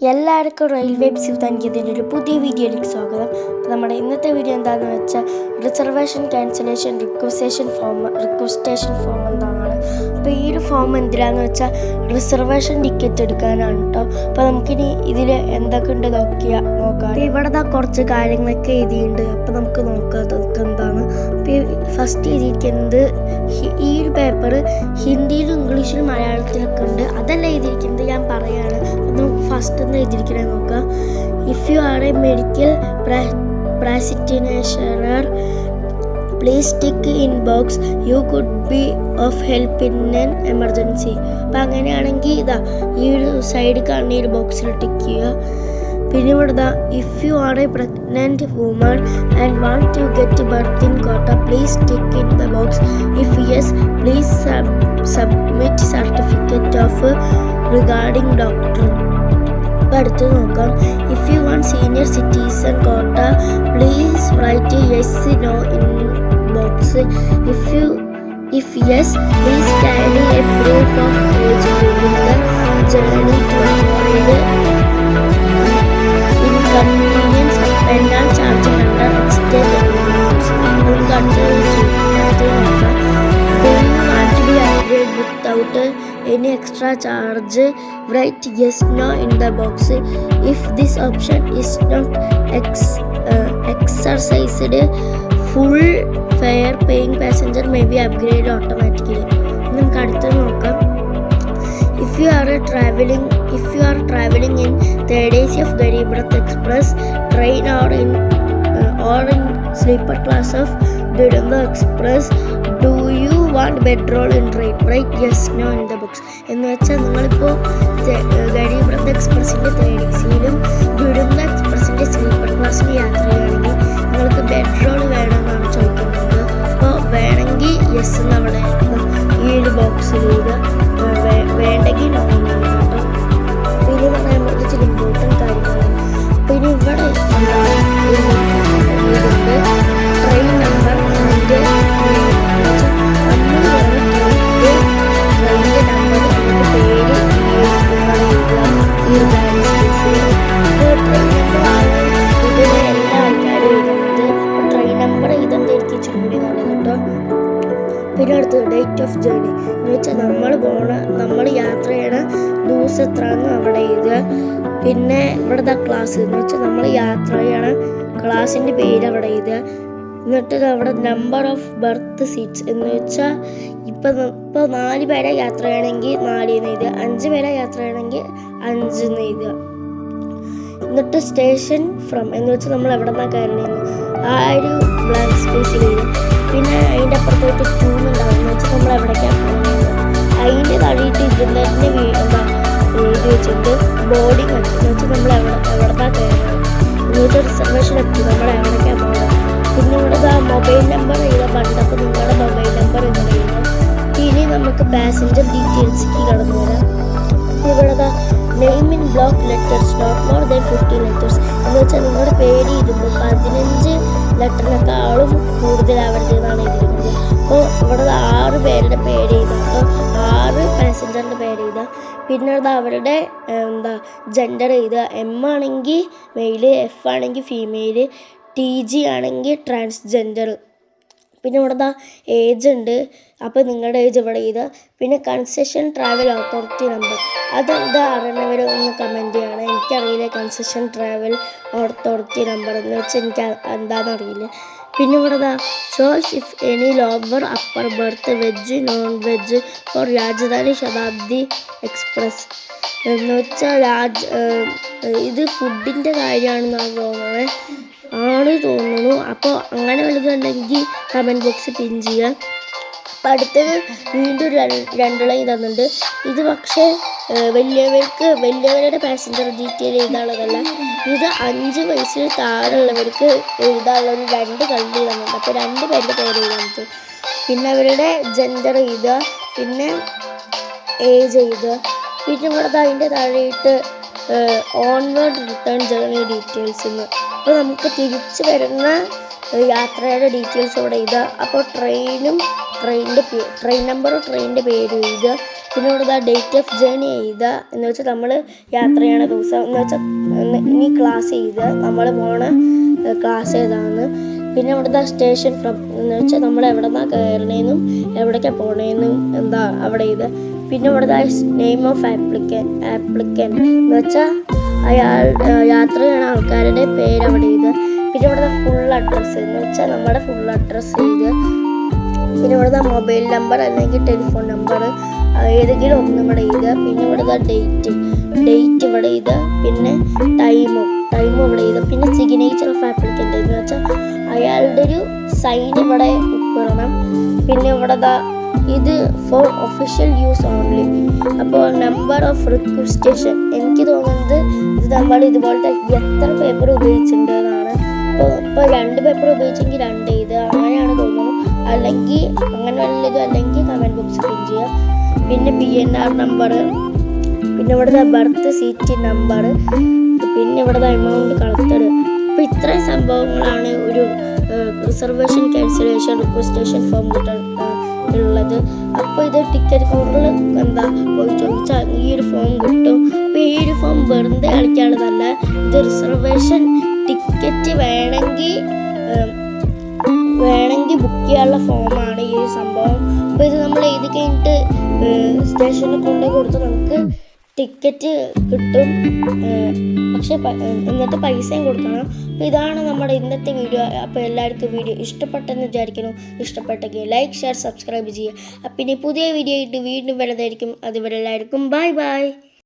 എല്ലാവർക്കും റെയിൽവേ സിദ്ധാന്തിന്റെ ഒരു പുതിയ വീഡിയോയിലേക്ക് സ്വാഗതം. നമ്മുടെ ഇന്നത്തെ വീഡിയോ എന്താണെന്ന് വെച്ചാൽ reservation cancellation requisition form requisition form എന്താണ്? അപ്പോൾ ഈ ഒരു ഫോം എന്തിനാന്ന് വെച്ചാൽ റിസർവേഷൻ ടിക്കറ്റ് എടുക്കാനാണ് കേട്ടോ അപ്പോൾ നമുക്കിനി ഇതിൽ എന്തൊക്കെ ഉണ്ട് നോക്കിയാൽ നോക്കാം. ഇവിടെ ദാ കുറച്ച് കാര്യങ്ങളൊക്കെ എഴുതിയിട്ടുണ്ട്. അപ്പോൾ നമുക്ക് നോക്കാം അതൊക്കെ എന്താണ്. ഫസ്റ്റ് എഴുതിയിരിക്കുന്നത് ഈ ഒരു പേപ്പർ ഹിന്ദിയിലും ഇംഗ്ലീഷിലും മലയാളത്തിലൊക്കെ ഉണ്ട്. അതല്ല എഴുതിയിരിക്കുന്നത് ഞാൻ നമുക്ക് ഫസ്റ്റ് എന്താ എഴുതിയിരിക്കണേ നോക്കുക if you are a medical practitioner please tick in box you could be of help in an emergency അപ്പം അങ്ങനെയാണെങ്കിൽ ഇതാ ഈ ഒരു സൈഡ് കാണുന്ന ഈ ഒരു ബോക്സിൽ ടിക്ക് ചെയ്യുക. പിന്നെ ഇവിടെ ഇതാ if you are a pregnant woman and want to get birth in quota please tick in the box if yes please submit certificate of regarding doctor ഇപ്പം അടുത്ത് നോക്കാം. If you want senior citizen quota please write yes no in box if you if yes please carry a proof of age journey to any extra charge? Write yes no in the box. If this option is not ex- uh, exercised, full fare paying passenger may be upgraded automatically. നമുക്ക് അടുത്ത് നോക്കാം if you are uh, traveling you are traveling in third AC of Garib Rath Express train or in uh, or in sleeper class of Duranga Express do in want right yes no in the books എന്ന് വെച്ചാൽ നിങ്ങളിപ്പോൾ ഗരീബ് രഥ് എക്സ്പ്രസിന്റെ third സീലും ദുരന്ത എക്സ്പ്രസിന്റെ sleeper ക്ലാസ്സിൽ യാത്ര ചെയ്യുകയാണെങ്കിൽ നിങ്ങൾക്ക് ബെഡ്റോൾ വേണമെന്നാണ് അടുത്ത് ജേണി എന്ന് വെച്ചാൽ നമ്മൾ പോണ നമ്മൾ യാത്ര ചെയ്യണ ദിവസം എത്രയാണെന്ന് അവിടെ എഴുതുക. പിന്നെ ഇവിടുത്തെ ക്ലാസ് എന്ന് വെച്ചാൽ നമ്മൾ യാത്ര ചെയ്യണ ക്ലാസ്സിന്റെ പേര് അവിടെ എഴുതുക. എന്നിട്ട് അവിടെ നമ്പർ ഓഫ് ബർത്ത് സീറ്റ്സ് എന്ന് വെച്ചാൽ ഇപ്പം ഇപ്പോൾ നാല് പേരെ യാത്ര ചെയ്യണമെങ്കിൽ നാല് എന്ന് എഴുതുക. അഞ്ച് പേരെ യാത്ര ചെയ്യണമെങ്കിൽ അഞ്ച് എന്ന് എഴുതുക. എന്നിട്ട് സ്റ്റേഷൻ ഫ്രം എന്ന് വെച്ചാൽ നമ്മൾ എവിടെ നിന്നാണ് കയറണമെന്ന് ആ ഒരു ബ്ലാങ്ക് സ്പേസിൽ എഴുതുക. പിന്നെ അതിന്റെ അപ്പുറത്തോട്ട് ഉണ്ടാവും. എന്ന് വെച്ചാൽ എന്താ എഴുതി വെച്ചിട്ട് ബോഡി വെച്ച് നമ്മൾ എവിടെ എവിടെത്താ കയറുന്നത്? എന്ന് വെച്ചാൽ റിസർവേഷൻ എത്തി. നമ്മൾ എവിടേക്കാണ് പോകുന്നത് പിന്നെ ഇവിടെ ആ മൊബൈൽ നമ്പർ എഴുതാം പണ്ടപ്പോൾ നിങ്ങളുടെ മൊബൈൽ നമ്പർ എന്ന് എഴുതാം ഇനി നമുക്ക് പാസഞ്ചർ ഡീറ്റെയിൽസ് കടന്നു വരാം. ഇവിടെ name in block letters not more than fifty letters എന്ന് വെച്ചാൽ നിങ്ങളുടെ പേര് ഇരുമ്പോൾ പതിനഞ്ച് ലെറ്ററിനേക്കാളും കൂടുതലാവരുത് എന്നാണ് എഴുതിയിരിക്കുന്നത്. അപ്പോൾ ഇവിടെ ആറ് പേരുടെ പേര് എഴുതാം അപ്പോൾ പാസഞ്ചറിന്റെ പേര് എഴുതുക. പിന്നെ അത് അവരുടെ എന്താ ജെൻഡർ എഴുതുക. എം ആണെങ്കിൽ മെയിൽ എഫ് ആണെങ്കിൽ ഫീമെയിൽ ടി ജി ആണെങ്കിൽ ട്രാൻസ്ജെൻഡർ പിന്നെ ഇവിടെ ദാ ഏജ് ഉണ്ട്. അപ്പോൾ നിങ്ങളുടെ ഏജ് ഇവിടെ ചെയ്ത് പിന്നെ കൺസെഷൻ ട്രാവൽ അതോറിറ്റി നമ്പർ അതെന്താ അറിയണവർ ഒന്ന് കമന്റ് ചെയ്യണം. എനിക്കറിയില്ല കൺസെഷൻ ട്രാവൽ അതോറിറ്റി നമ്പർ എന്ന് വെച്ചാൽ എനിക്ക് എന്താണെന്ന് അറിയില്ല. പിന്നെ ഇവിടെ choice if any lower upper berth veg non veg for Rajdhani Shatabdi express എന്ന് വെച്ചാൽ രാജ് ഇത് ഫുഡിന്റെ കാര്യമാണെന്നാണ് തോന്നുന്നത് ആണ് തോന്നുന്നു അപ്പോൾ അങ്ങനെ വലുതുണ്ടെങ്കിൽ കമന്റ് ബോക്സ് പിൻ ചെയ്യുക. അപ്പം അടുത്തത് വീണ്ടും രണ്ട് രണ്ട് ലൈൻ തന്നിട്ടുണ്ട് ഇത് പക്ഷേ വലിയവർക്ക് വലിയവരുടെ പാസഞ്ചർ ഡീറ്റെയിൽ എഴുതാനുള്ളതല്ല. ഇത് അഞ്ച് വയസ്സിൽ താഴെയുള്ളവർക്ക് എഴുതാനുള്ള ഒരു രണ്ട് കള്ളി തന്നിട്ടുണ്ട് അപ്പോൾ രണ്ട് പേരുടെ പേര് എഴുതാൻ പറ്റും പിന്നെ അവരുടെ ജെൻഡർ എഴുതുക പിന്നെ ഏജ് എഴുതുക. പിന്നെ ദാ അതിന്റെ താഴെയിട്ട് ഓൺവേർഡ് റിട്ടേൺ ജേർണി ഡീറ്റെയിൽസ് എന്ന് അപ്പോൾ നമുക്ക് തിരിച്ചു വരുന്ന യാത്രയുടെ ഡീറ്റെയിൽസ് ഇവിടെ ഇത്. അപ്പോൾ ട്രെയിനും ട്രെയിനിന്റെ ട്രെയിൻ നമ്പറും ട്രെയിനിന്റെ പേര് എഴുതുക. പിന്നെ ഇവിടെ ഡേറ്റ് ഓഫ് ജേണി എഴുതുക. എന്ന് വെച്ചാൽ നമ്മൾ യാത്ര ചെയ്യണ ദിവസം എന്ന് വെച്ചാൽ ഇനി ക്ലാസ് എഴുതുക. നമ്മൾ പോണ ക്ലാസ് ഏതാണെന്ന് പിന്നെ ഇവിടുത്തെ സ്റ്റേഷൻ ഫ്രം എന്ന് വെച്ചാൽ നമ്മൾ എവിടെ നിന്നാണ് കയറണേന്നും എവിടേക്കാണ് പോണേന്നും എന്താ അവിടെ ഇത് പിന്നെ ഇവിടുത്തെ നെയിം ഓഫ് ആപ്ലിക്കൻ ആപ്ലിക്കൻ എന്ന് വെച്ചാൽ അയാൾ യാത്ര ചെയ്യണ ആൾക്കാരുടെ പേര് അവിടെ എഴുതുക. പിന്നെ ഇവിടുത്തെ ഫുൾ അഡ്രസ്സ് എന്ന് വെച്ചാൽ നമ്മുടെ ഫുൾ അഡ്രസ്സ് ഇത്. പിന്നെ ഇവിടുത്തെ മൊബൈൽ നമ്പർ അല്ലെങ്കിൽ ടെലിഫോൺ നമ്പർ ഏതെങ്കിലും ഒന്നും ഇവിടെ എഴുതുക. പിന്നെ ഇവിടുത്തെ ഡേറ്റ് ഡേറ്റ് ഇവിടെ എഴുതുക. പിന്നെ ടൈമും ടൈമും ഇവിടെ എഴുതുക. പിന്നെ സിഗ്നേച്ചർ ഓഫ് ആപ്ലിക്കന്റ് എന്ന് വെച്ചാൽ അയാളുടെ ഒരു സൈൻ ഇവിടെ ഉൾപ്പെടണം പിന്നെ ഇവിടെ ദാ ഇത് ഫോർ ഒഫീഷ്യൽ യൂസ് ഓൺലി അപ്പോൾ നമ്പർ ഓഫ് റിക്വസ്റ്റേഷൻ എനിക്ക് തോന്നുന്നത് ഇത് നമ്മൾ ഇതുപോലത്തെ എത്ര പേപ്പർ ഉപയോഗിച്ചിട്ടുണ്ട്? എന്നാണ് ഇപ്പോൾ രണ്ട് പേപ്പർ ഉപയോഗിച്ചെങ്കിൽ രണ്ട് ഇത് അങ്ങനെയാണ് തോന്നുന്നു അല്ലെങ്കിൽ അങ്ങനെ വല്ലതും അല്ലെങ്കിൽ കമന്റ് ബോക്സ് പിൻ ചെയ്യുക. പിന്നെ പി എൻ ആർ നമ്പർ പിന്നെ ഇവിടുത്തെ ബർത്ത് സീറ്റ് നമ്പർ പിന്നെ ഇവിടുത്തെ എമൗണ്ട് കളക്റ്റഡ് അപ്പോൾ ഇത്രയും സംഭവങ്ങളാണ് ഒരു റിസർവേഷൻ ക്യാൻസലേഷൻ റിക്വസ്റ്റേഷൻ ഫോം ഉള്ളത് അപ്പോൾ ഇത് ടിക്കറ്റ് കൗണ്ടറിൽ എന്താ പോയി ചോദിച്ചാൽ ഈ ഒരു ഫോം കിട്ടും. അപ്പോൾ ഈ ഒരു ഫോം വെറുതെ കളിക്കാനുള്ളതല്ല ഇത് റിസർവേഷൻ ടിക്കറ്റ് വേണമെങ്കിൽ വേണമെങ്കിൽ ബുക്ക് ചെയ്യാനുള്ള ഫോമാണ് ഈ സംഭവം. അപ്പോൾ ഇത് നമ്മൾ എഴുതി കഴിഞ്ഞിട്ട് സ്റ്റേഷനിൽ കൊണ്ടു കൊടുത്ത് നമുക്ക് ടിക്കറ്റ് കിട്ടും. പക്ഷെ എന്നിട്ട് പൈസയും കൊടുക്കണം. അപ്പോൾ ഇതാണ് നമ്മുടെ ഇന്നത്തെ വീഡിയോ അപ്പോൾ എല്ലാവർക്കും വീഡിയോ ഇഷ്ടപ്പെട്ടെന്ന് വിചാരിക്കുന്നു. ഇഷ്ടപ്പെട്ടെങ്കിൽ ലൈക്ക് ഷെയർ സബ്സ്ക്രൈബ് ചെയ്യുക. അപ്പം ഇനി പുതിയ വീഡിയോ ആയിട്ട് വീണ്ടും വരുന്നതായിരിക്കും. അതുവരെ എല്ലാവർക്കും ബൈ ബൈ